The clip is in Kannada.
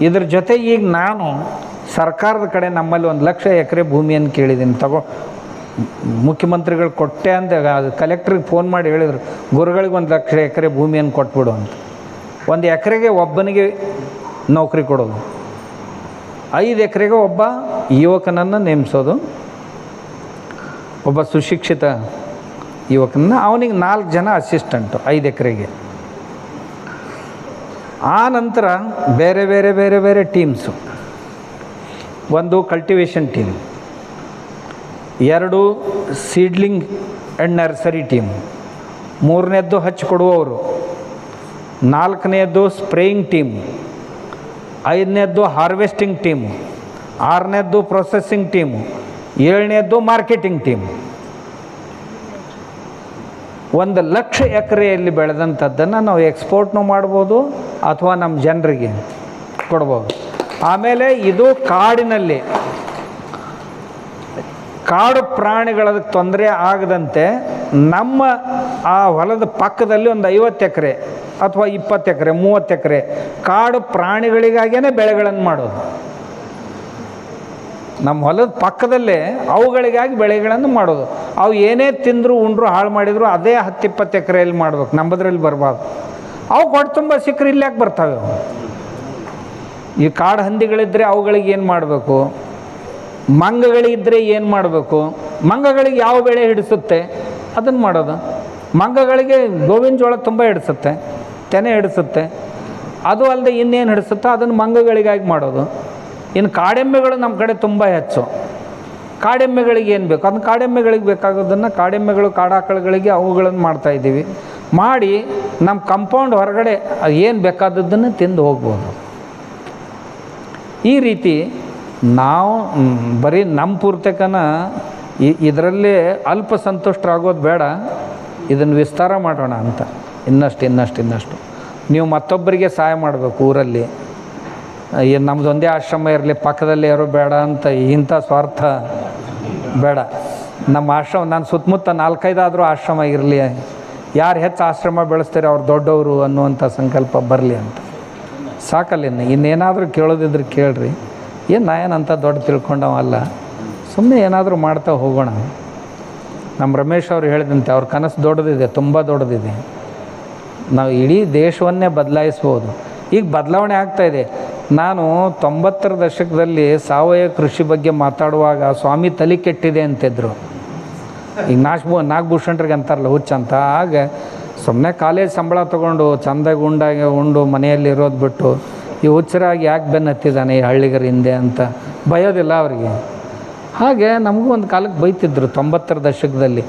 ಇದ್ರ ಜೊತೆ ಈಗ ನಾನು ಸರ್ಕಾರದ ಕಡೆ ನಮ್ಮಲ್ಲಿ ಒಂದು ಲಕ್ಷ ಎಕರೆ ಭೂಮಿಯನ್ನು ಕೇಳಿದ್ದೀನಿ. ತಗೋ, ಮುಖ್ಯಮಂತ್ರಿಗಳು ಕೊಟ್ಟೆ ಅಂತ ಅದು ಕಲೆಕ್ಟ್ರಿಗೆ ಫೋನ್ ಮಾಡಿ ಹೇಳಿದರು, ಗುರುಗಳಿಗೆ ಒಂದು ಲಕ್ಷ ಎಕರೆ ಭೂಮಿಯನ್ನು ಕೊಟ್ಬಿಡು ಅಂತ. ಒಂದು ಎಕರೆಗೆ ಒಬ್ಬನಿಗೆ ನೌಕರಿ ಕೊಡೋದು. ಐದು ಎಕರೆಗೆ ಒಬ್ಬ ಯುವಕನನ್ನು ನೇಮಿಸೋದು. ಒಬ್ಬ ಸುಶಿಕ್ಷಿತ ಯುವಕನ ಅವನಿಗೆ ನಾಲ್ಕು ಜನ ಅಸಿಸ್ಟೆಂಟು ಐದು ಎಕರೆಗೆ. ಆ ನಂತರ ಬೇರೆ ಬೇರೆ ಬೇರೆ ಬೇರೆ ಟೀಮ್ಸು. ಒಂದು ಕಲ್ಟಿವೇಷನ್ ಟೀಮ್ ಎರಡು ಸೀಡ್ಲಿಂಗ್ ಆ್ಯಂಡ್ ನರ್ಸರಿ ಟೀಮ್ ಮೂರನೇದ್ದು ಹಚ್ಚಿಕೊಡುವವರು ನಾಲ್ಕನೇದ್ದು ಸ್ಪ್ರೇಯಿಂಗ್ ಟೀಮ್ ಐದನೇದ್ದು ಹಾರ್ವೆಸ್ಟಿಂಗ್ ಟೀಮ್ ಆರನೇದ್ದು ಪ್ರೊಸೆಸಿಂಗ್ ಟೀಮ್ ಏಳನೇದ್ದು ಮಾರ್ಕೆಟಿಂಗ್ ಟೀಮ್ ಒಂದು ಲಕ್ಷ ಎಕರೆಯಲ್ಲಿ ಬೆಳೆದಂಥದ್ದನ್ನು ನಾವು ಎಕ್ಸ್ಪೋರ್ಟ್ನು ಮಾಡ್ಬೋದು ಅಥವಾ ನಮ್ಮ ಜನರಿಗೆ ಕೊಡ್ಬೋದು. ಆಮೇಲೆ ಇದು ಕಾಡಿನಲ್ಲಿ. ಕಾಡು ಪ್ರಾಣಿಗಳದಕ್ಕೆ ತೊಂದರೆ ಆಗದಂತೆ ನಮ್ಮ ಆ ಹೊಲದ ಪಕ್ಕದಲ್ಲಿ ಒಂದು ಐವತ್ತು ಎಕರೆ ಅಥವಾ ಇಪ್ಪತ್ತು ಎಕರೆ, ಮೂವತ್ತು ಎಕರೆ ಕಾಡು ಪ್ರಾಣಿಗಳಿಗಾಗೇ ಬೆಳೆಗಳನ್ನು ಮಾಡೋದು. ನಮ್ಮ ಹೊಲದ ಪಕ್ಕದಲ್ಲೇ ಅವುಗಳಿಗಾಗಿ ಬೆಳೆಗಳನ್ನು ಮಾಡೋದು. ಅವು ಏನೇ ತಿಂದರೂ, ಉಂಡ್ರು, ಹಾಳು ಮಾಡಿದ್ರು ಅದೇ ಹತ್ತಿಪ್ಪತ್ತು ಎಕರೆಯಲ್ಲಿ ಮಾಡ್ಬೇಕು. ನಂಬದ್ರಲ್ಲಿ ಬರಬಾರ್ದು. ಅವು ಕೊಟ್ಟು ತುಂಬ ಸಿಕ್ಕರೆ ಇಲ್ಲಿ ಯಾಕೆ ಬರ್ತಾವೆ? ಅವು ಈ ಕಾಡು ಹಂದಿಗಳಿದ್ದರೆ ಅವುಗಳಿಗೆ ಏನು ಮಾಡಬೇಕು? ಮಂಗಗಳಿದ್ದರೆ ಏನು ಮಾಡಬೇಕು? ಮಂಗಗಳಿಗೆ ಯಾವ ಬೆಳೆ ಹಿಡಿಸುತ್ತೆ? ಅದನ್ನು ಮಾಡೋದು. ಮಂಗಗಳಿಗೆ ಗೋವಿನ ಜೋಳ ತುಂಬ ಹಿಡಿಸುತ್ತೆ, ತೆನೆ ಹಿಡಿಸುತ್ತೆ. ಅದು ಅಲ್ಲದೆ ಇನ್ನೇನು ಹಿಡಿಸುತ್ತೋ ಅದನ್ನು ಮಂಗಗಳಿಗಾಗಿ ಮಾಡೋದು. ಇನ್ನು ಕಾಡೆಮ್ಮೆಗಳು ನಮ್ಮ ಕಡೆ ತುಂಬ ಹೆಚ್ಚು. ಕಾಡೆಮ್ಮೆಗಳಿಗೆ ಏನು ಬೇಕು? ಅದನ್ನು ಕಾಡೆಮ್ಮೆಗಳಿಗೆ ಬೇಕಾಗೋದನ್ನು ಕಾಡೆಮ್ಮೆಗಳು, ಕಾಡಾಕಳುಗಳಿಗೆ ಅವುಗಳನ್ನು ಮಾಡ್ತಾ ಇದ್ದೀವಿ. ಮಾಡಿ ನಮ್ಮ ಕಂಪೌಂಡ್ ಹೊರಗಡೆ ಏನು ಬೇಕಾದದ್ದನ್ನು ತಿಂದು ಹೋಗ್ಬೋದು. ಈ ರೀತಿ ನಾವು ಬರೀ ನಮ್ಮ ಪೂರ್ತಕನ ಇದರಲ್ಲೇ ಅಲ್ಪ ಸಂತುಷ್ಟರಾಗೋದು ಬೇಡ. ಇದನ್ನು ವಿಸ್ತಾರ ಮಾಡೋಣ ಅಂತ. ಇನ್ನಷ್ಟು ಇನ್ನಷ್ಟು ಇನ್ನಷ್ಟು. ನೀವು ಮತ್ತೊಬ್ಬರಿಗೆ ಸಹಾಯ ಮಾಡಬೇಕು ಊರಲ್ಲಿ. ಏನು ನಮ್ದು ಒಂದೇ ಆಶ್ರಮ ಇರಲಿ, ಪಕ್ಕದಲ್ಲಿ ಯಾರು ಬೇಡ ಅಂತ, ಇಂಥ ಸ್ವಾರ್ಥ ಬೇಡ. ನಮ್ಮ ಆಶ್ರಮ ನಾನು ಸುತ್ತಮುತ್ತ ನಾಲ್ಕೈದಾದರೂ ಆಶ್ರಮ ಇರಲಿ. ಯಾರು ಹೆಚ್ಚು ಆಶ್ರಮ ಬೆಳೆಸ್ತಾರೆ ಅವ್ರು ದೊಡ್ಡವರು ಅನ್ನುವಂಥ ಸಂಕಲ್ಪ ಬರಲಿ ಅಂತ. ಸಾಕಲ್ಲ ಇನ್ನು. ಇನ್ನೇನಾದರೂ ಕೇಳೋದಿದ್ರೆ ಕೇಳ್ರಿ. ಏನು ನಾ ಏನಂತ ದೊಡ್ಡ ತಿಳ್ಕೊಂಡವಲ್ಲ ಸುಮ್ಮನೆ ಏನಾದರೂ ಮಾಡ್ತಾ ಹೋಗೋಣ. ನಮ್ಮ ರಮೇಶ್ ಅವರು ಹೇಳಿದಂತೆ, ಅವ್ರ ಕನಸು ದೊಡ್ಡದಿದೆ, ತುಂಬ ದೊಡ್ಡದಿದೆ. ನಾವು ಇಡೀ ದೇಶವನ್ನೇ ಬದಲಾಯಿಸ್ಬೋದು. ಈಗ ಬದಲಾವಣೆ ಆಗ್ತಾ ಇದೆ. ನಾನು ತೊಂಬತ್ತರ ದಶಕದಲ್ಲಿ ಸಾವಯವ ಕೃಷಿ ಬಗ್ಗೆ ಮಾತಾಡುವಾಗ ಸ್ವಾಮಿ ತಲೆ ಕೆಟ್ಟಿದೆ ಅಂತಿದ್ರು. ಈಗ ನಾಶ ನಾಗಭೂಷಣ್ರಿಗೆ ಅಂತಾರಲ್ಲ, ಹುಚ್ಚ ಅಂತ. ಆಗ ಸುಮ್ಮನೆ ಕಾಲೇಜ್ ಸಂಬಳ ತೊಗೊಂಡು ಚಂದಾಗಿ ಉಂಡಾಗಿ ಉಂಡು ಮನೆಯಲ್ಲಿ ಇರೋದು ಬಿಟ್ಟು ಈ ಹುಚ್ಚರಾಗಿ ಯಾಕೆ ಬೆನ್ನು ಹತ್ತಿದ್ದಾನೆ ಈ ಹಳ್ಳಿಗರ ಹಿಂದೆ ಅಂತ ಬಯೋದಿಲ್ಲ ಅವರಿಗೆ. ಹಾಗೆ ನಮಗೂ ಒಂದು ಕಾಲಕ್ಕೆ ಬೈತಿದ್ರು ತೊಂಬತ್ತರ ದಶಕದಲ್ಲಿ.